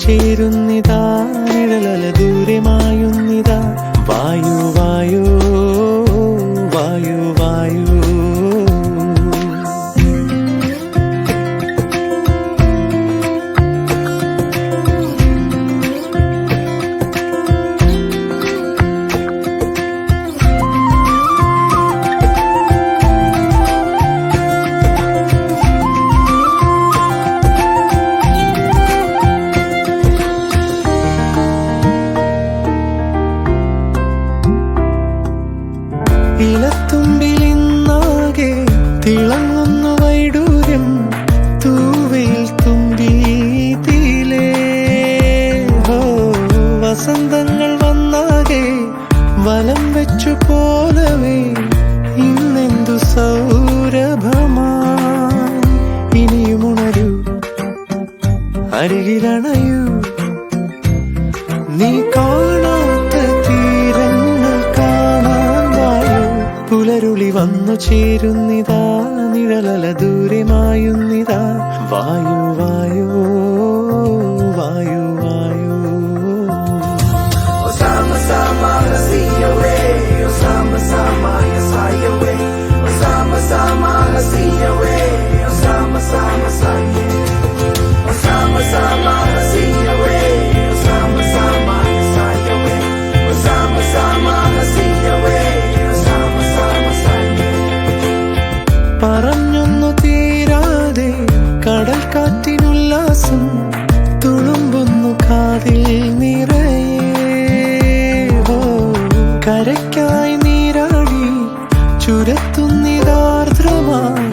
ചേരുന്നിതാ നിഴലല ദൂരമായുന്നിതാ. വായു വായോ വായു. തിളങ്ങുന്നു വൈഡൂര്യം തൂവയിൽ തുമ്പീതിയിലേ ഹോ വസന്തങ്ങൾ വന്നാകെ വലം വെച്ചു പോലവേ ഇന്നെന്തു സൗരഭമാ ഇനിയും ഉണരൂ അരികിലണയൂ. നീ കാണാത്ത വന്നു ചേരുന്നിതാ നിഴലല ദൂരമായുന്നിതാ വായു വായോ കരയ്ക്കായി നീരാടി ചുരത്തുന്നിതാർദ്രമായി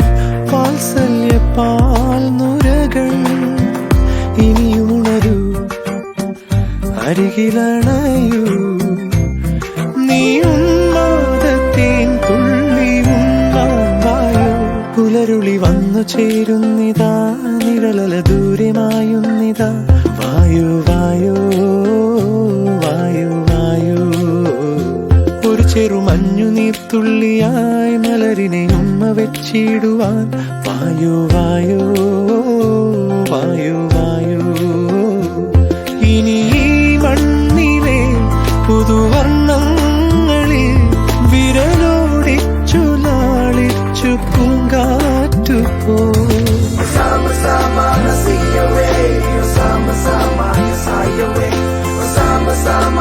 വാത്സല്യ പാൽ നുരകൾ ഇനി ഉണരൂ അരികിലണയൂ. നീ ഉന്മാദത്തേൻ തുള്ളി ഉണ്ണാവായോ പുലരുളി വന്നു ചേരുന്നിതാ നിഴലല ദൂരമായുന്നിതാ. വായോ വായു വായോ. ചെറുമഞ്ഞു നീർത്തുള്ളിയായ മലരിനെ ഉമ്മ വെച്ചിടുവാൻ. വായു വായു വായു വായു. ഇനി ഈ മണ്ണിലെ പുതുവർണങ്ങളിൽ വിരലോടിച്ചു ലാളിച്ചു പൂങ്കാറ്റു പോ Sama-sama,